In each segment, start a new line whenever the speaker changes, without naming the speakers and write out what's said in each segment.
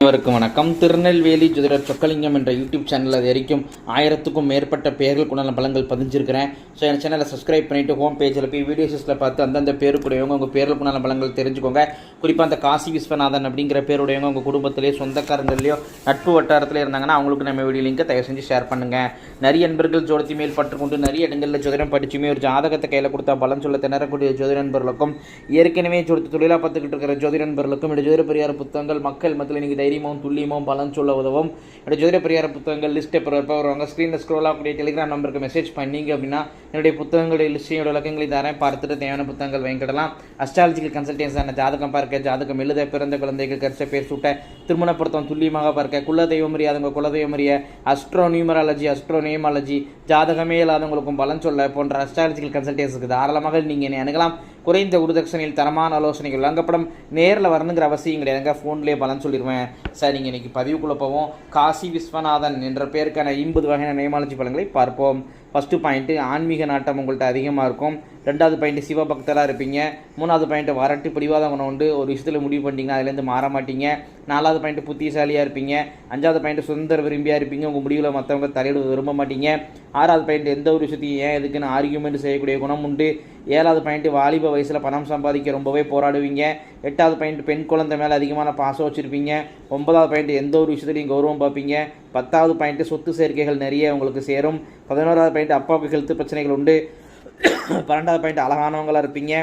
அனைவருக்கும் வணக்கம். திருநெல்வேலி ஜோதிடர் சொக்கலிங்கம் என்ற யூடியூப் சேனலில் அது வரைக்கும் ஆயிரத்துக்கும் மேற்பட்ட பேர்கள் பலங்கள் பதிஞ்சிருக்கிறேன். ஸோ என் சேனலை சப்ஸ்கிரைப் பண்ணிவிட்டு ஹோம் பேஜில் போய் வீடியோஸில் பார்த்து அந்தந்த பேருக்குடையவங்க உங்கள் பேர்கள் பலங்கள் தெரிஞ்சுக்கோங்க. குறிப்பாக அந்த காசி விஸ்வநாதன் அப்படிங்கிற பேருடையவங்க உங்கள் குடும்பத்திலேயோ சொந்தக்காரங்களையோ நட்பு வட்டாரத்தில் இருந்தாங்கன்னா அவங்களுக்கு நம்ம வீடியோ லிங்கை தயவு செஞ்சு ஷேர் பண்ணுங்கள் நிறைய நண்பர்கள் ஜோடத்தி மேல் பற்றுக்கொண்டு நிறைய இடங்களில் ஜோதிடம் படிச்சுமே ஒரு ஜாதகத்தை கையில் கொடுத்தா பலன் சொல்ல திணறக்கூடிய ஜோதிட நண்பர்களுக்கும் ஏற்கனவே ஜோதி தொழிலாக பார்த்துக்கிட்டு இருக்கிற ஜோதிட நண்பர்களுக்கும் இந்த ஜோதிட பரிகார புத்தகங்கள் மக்கள் மத்தியில் நீங்கள் தைரியமும் துல்லியமும் பலன் சொல்ல உதவும். என்னுடைய ஜோதிட பரிகார புத்தகங்கள் லிஸ்ட் எப்போ வருவாங்க. ஸ்க்ரீனில் ஸ்க்ரோல் ஆகக்கூடிய டெலிகிராம் நம்பருக்கு மெசேஜ் பண்ணீங்க அப்படின்னா என்னுடைய புத்தகங்களுடைய லிஸ்டையோட விளக்கங்களை தரேன். பார்த்துட்டு தேவையான புத்தகங்கள் வாங்கிக்கிடலாம் அஸ்ட்ராலஜிக்கல் கன்சல்டன்ஸான ஜாதகம் பார்க்க ஜாதகம் எழுத பிறந்த குழந்தைகள் கரிச பேர் சூட்ட திருமண பொருத்தம் துல்லியமாக பார்க்க குல தெய்வம் அறியாதவங்க குல தெய்வம் அறிய அஸ்ட்ரோ நியூமராலஜி அஸ்ட்ரோ நியூமாலஜி ஜாதகமே இல்லாதவங்களுக்கும் பலன் சொல்ல போன்ற அஸ்ட்ராலஜிக்கல் கன்சல்டன்ஸுக்கு தாராளமாக நீங்கள் என்னை அணுகலாம். குறைந்த குருதட்சணையில் தரமான ஆலோசனைகள் வழங்கப்படும். நேரில் வரணுங்கிற அவசியம் கிடையாதுங்க ஃபோன்லேயே பலன் சொல்லிடுவேன் சார் நீங்கள் இன்றைக்கி பதிவுக்குள்ளே போவோம். காசி விஸ்வநாதன் என்ற பேருக்கான ஐம்பது வகையான நியமாலஜி பலன்களை பார்ப்போம். ஃபஸ்ட்டு பாயிண்ட்டு ஆன்மீக நாட்டம் உங்கள்கிட்ட அதிகமாக இருக்கும். ரெண்டாவது பாயிண்ட்டு சிவபக்தராக இருப்பீங்க. மூணாவது பாயிண்ட்டு வரட்டு பிடிவாதம் குணம் உண்டு. ஒரு விஷயத்தில் முடிவு பண்ணிட்டீங்கன்னா அதுலேருந்து மாற மாட்டீங்க. நாலாவது பாயிண்ட்டு புத்திசாலியாக இருப்பீங்க. அஞ்சாவது பாயிண்ட்டு சுதந்திர விரும்பியாக இருப்பீங்க. உங்கள் முடிவில் மற்றவங்க தலையிட விரும்ப மாட்டீங்க. ஆறாவது பாயிண்ட் எந்த ஒரு விஷயத்தையும் ஏன் எதுக்குன்னு ஆர்கியூமெண்ட் செய்யக்கூடிய குணம் உண்டு. ஏழாவது பாயிண்ட் வாலிப வயசில் பணம் சம்பாதிக்க ரொம்பவே போராடுவீங்க. எட்டாவது பாயிண்ட் பெண் குழந்தை மேலே அதிகமான பாசம் வச்சுருப்பீங்க. ஒன்பதாவது பாயிண்ட் எந்த ஒரு விஷயத்துலையும் கௌரவம் பார்ப்பீங்க. பத்தாவது பாயிண்ட் சொத்து சேர்க்கைகள் நிறைய உங்களுக்கு சேரும். பதினோராவது பாயிண்ட் அப்பாவுக்கு ஹெல்த் பிரச்சனைகள் உண்டு. பன்னெண்டாவது பாயிண்ட் அழகானவங்களாக இருப்பீங்க.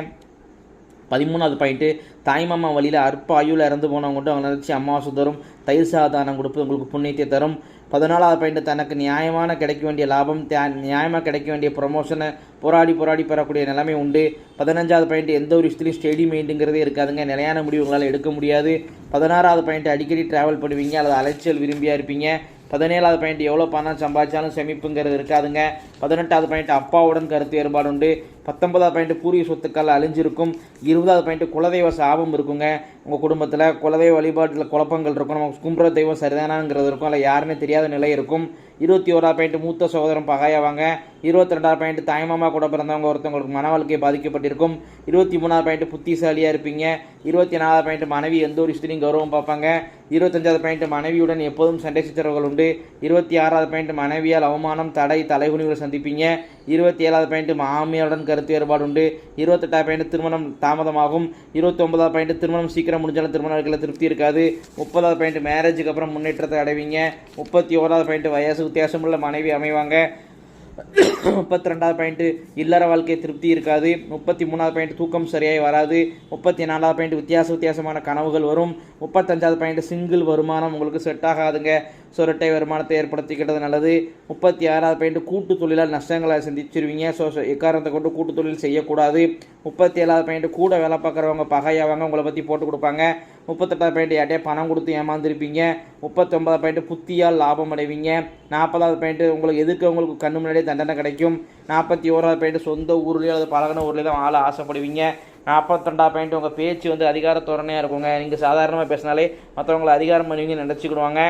பதிமூணாவது பாயிண்ட்டு தாய்மாமா வழியில் அற்ப ஆயுள் இறந்து போனவங்க கொண்டு அவங்க நினச்சி அம்மாவாசை தரும் தயிர் சாதானம் கொடுப்பது உங்களுக்கு புண்ணியத்தை தரும். பதினாலாவது பாயிண்ட் தனக்கு நியாயமான கிடைக்க வேண்டிய லாபம் நியாயமாக கிடைக்க வேண்டிய ப்ரொமோஷனை போராடி போராடி பெறக்கூடிய நிலைமை உண்டு. பதினஞ்சாவது பாயிண்ட் எந்த ஒரு விஷயத்துலையும் ஸ்டெடி மைண்டுங்கிறதே இருக்காதுங்க. நிலையான முடிவு உங்களால் எடுக்க முடியாது. பதினாறாவது பாயிண்ட் அடிக்கடி ட்ராவல் பண்ணுவீங்க. அல்லது அலைச்சல் விரும்பியாக இருப்பீங்க. பதினேழாவது பாயிண்ட் எவ்வளோ பணம் சம்பாதிச்சாலும் செமிப்புங்கிறது இருக்காதுங்க. பதினெட்டாவது பாயிண்ட் அப்பாவுடன் கருத்து வேறுபாடு உண்டு பத்தொன்பதாவது பாயிண்ட் பூர்வீக சொத்துக்கள் அழிஞ்சிருக்கும். இருபதாவது பாயிண்ட் குலதெய்வ சாபம் இருக்குங்க. உங்கள் குடும்பத்தில் குலதெய்வ வழிபாட்டில் குழப்பங்கள் இருக்கும். நம்ம கும்புற தெய்வம் சரிதானாங்கிறது இருக்கும். இல்லை யாருன்னு தெரியாத நிலை இருக்கும். இருபத்தி ஓராவது பாயிண்ட் மூத்த சகோதரம் பகையாவாங்க. இருபத்தி ரெண்டாவது பாயிண்ட் தாய்மாமா கூட பிறந்தவங்க ஒருத்தவங்களுக்கு மன வாழ்க்கை பாதிக்கப்பட்டிருக்கும். இருபத்தி மூணாவது பாயிண்ட் புத்திசாலியாக இருப்பீங்க. இருபத்தி நாலாவது பாயிண்ட் மனைவி எந்த ஒரு விஷயத்தையும் கௌரவம் பார்ப்பாங்க. இருபத்தஞ்சாவது பாயிண்ட் மனைவியுடன் எப்போதும் சண்டை சித்திரவுகள் உண்டு. இருபத்தி ஆறாவது பாயிண்ட் மனைவியால் அவமானம் தடை தலைகுனிகளை சந்திப்பீங்க. இருபத்தி ஏழாவது பாயிண்ட் மாமியாருடன் கருத்து வேறுபாடு உண்டு இருபத்தெட்டாவது பாயிண்ட் திருமணம் தாமதமாகும். இருபத்தி ஒன்பதாவது பாயிண்ட் திருமணம் சீக்கிரம் முடிஞ்சாலும் திருமண வாழ்க்கையில் திருப்தி இருக்காது. முப்பதாவது பையன் மேரேஜுக்கு அப்புறம் முன்னேற்றத்தை அடைவீங்க. முப்பத்தி ஓராவது பையன் வயசு வித்தியாசமுள்ள மனைவி அமைவாங்க. முப்பத்தி ரெண்டாவது பாயிண்ட்டு இல்லற வாழ்க்கை திருப்தி இருக்காது. முப்பத்தி மூணாவது பாயிண்ட் தூக்கம் சரியாய் வராது. முப்பத்தி நாலாவது பாயிண்ட் வித்தியாச வித்தியாசமான கனவுகள் வரும். முப்பத்தஞ்சாவது பாயிண்ட் சிங்கிள் வருமானம் உங்களுக்கு செட் ஆகாதுங்க. சுரட்டை வருமானத்தை ஏற்படுத்திக்கிட்டது நல்லது. முப்பத்தி ஆறாவது பாயிண்ட் கூட்டு தொழிலால் நஷ்டங்களை சந்திச்சிருவீங்க. ஸோ எக்காரணத்தை கொண்டு கூட்டு தொழில் செய்யக்கூடாது. முப்பத்தி ஏழாவது பாயிண்ட் கூட வேலை பார்க்குறவங்க பகையாவாங்க உங்களை பற்றி போட்டு கொடுப்பாங்க. முப்பத்தெட்டாவது பாயிண்ட் யார்ட்டே பணம் கொடுத்து ஏமாந்துருப்பீங்க. முப்பத்தொன்பதாவது பாயிண்ட் புத்தியால் லாபம் அடைவீங்க. நாற்பதாவது பாயிண்ட் உங்களுக்கு எதுக்கு உங்களுக்கு கண்ணு முன்னாடியே தண்டனை கிடைக்கும்? நாற்பத்தி ஓராவது பாயிண்ட் சொந்த ஊர்லேயோ அல்லது பழகின ஊர்லேயோ தான் ஆள ஆசைப்படுவீங்க. நாற்பத்தெண்டாவது பாயிண்ட் உங்கள் பேச்சு வந்து அதிகார தோரணையாக இருக்குங்க. நீங்கள் சாதாரணமாக பேசினாலே மற்றவங்களை அதிகாரம் பண்ணுவீங்கன்னு நினச்சிக்கிடுவாங்க.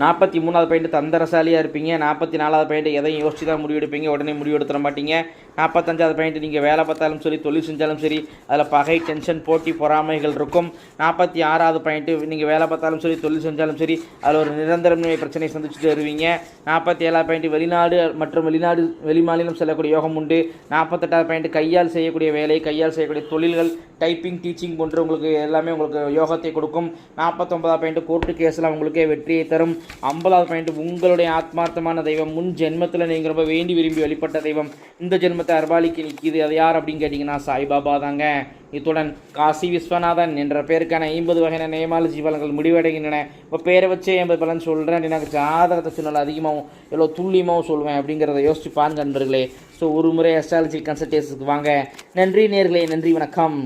நாற்பத்தி மூணாவது பாயிண்ட் தந்தரசாலியாக இருப்பீங்க. நாற்பத்தி நாலாவது பாயிண்ட் எதையும் யோசிச்சு தான் முடிவெடுப்பீங்க. உடனே முடிவெடுத்துட மாட்டீங்க. நாற்பத்தஞ்சாவது பாயிண்ட் நீங்கள் வேலை பார்த்தாலும் சரி தொழில் செஞ்சாலும் சரி அதில் பகை டென்ஷன் போட்டி பொறாமைகள் இருக்கும். நாற்பத்தி ஆறாவது பாயிண்ட்டு நீங்கள் வேலை பார்த்தாலும் சரி தொழில் செஞ்சாலும் சரி அதில் ஒரு நிரந்தரமின்மை பிரச்சனை சந்திச்சுட்டு வருவீங்க. நாற்பத்தி ஏழாவது பாயிண்ட் வெளிநாடு மற்றும் வெளிநாடு வெளிமாநிலம் செல்லக்கூடிய யோகம் உண்டு. நாற்பத்தெட்டாவது பாயிண்ட் கையால் செய்யக்கூடிய வேலை கையால் செய்யக்கூடிய தொழில்கள் டைப்பிங் டீச்சிங் போன்ற உங்களுக்கு எல்லாமே உங்களுக்கு யோகத்தை கொடுக்கும். நாற்பத்தொன்பதாவது பாயிண்ட் கோர்ட்டு கேஸில் உங்களுக்கே வெற்றியை தரும். ஐம்பதாவது பாயிண்ட் உங்களுடைய ஆத்மார்த்தமான தெய்வம் முன் ஜென்மத்தில் நீங்கள் ரொம்ப வேண்டி விரும்பி வழிபட்ட தெய்வம். இந்த ஜென்மத்தை அர்பாலிக்கு நிற்கிது அது யார் அப்படின்னு கேட்டிங்கன்னா சாய்பாபா தாங்க. இத்துடன் காசி விஸ்வநாதன் என்ற பேருக்கான ஐம்பது வகையான நேமாலஜி பலன்கள் முடிவடைகின்றன. இப்போ பேரை வச்சே ஐம்பது பலன் சொல்கிறேன் எனக்கு ஜாதகத்தை சொன்னால் அதிகமாகவும் எவ்வளோ துல்லியமாகவும் சொல்லுவேன் அப்படிங்கிறத யோசிச்சு பாருங்க நண்பர்களே. ஸோ ஒரு முறை அஸ்ட்ராலஜி கன்சல்டேஷனுக்கு வாங்க. நன்றி நேர்களே நன்றி வணக்கம்.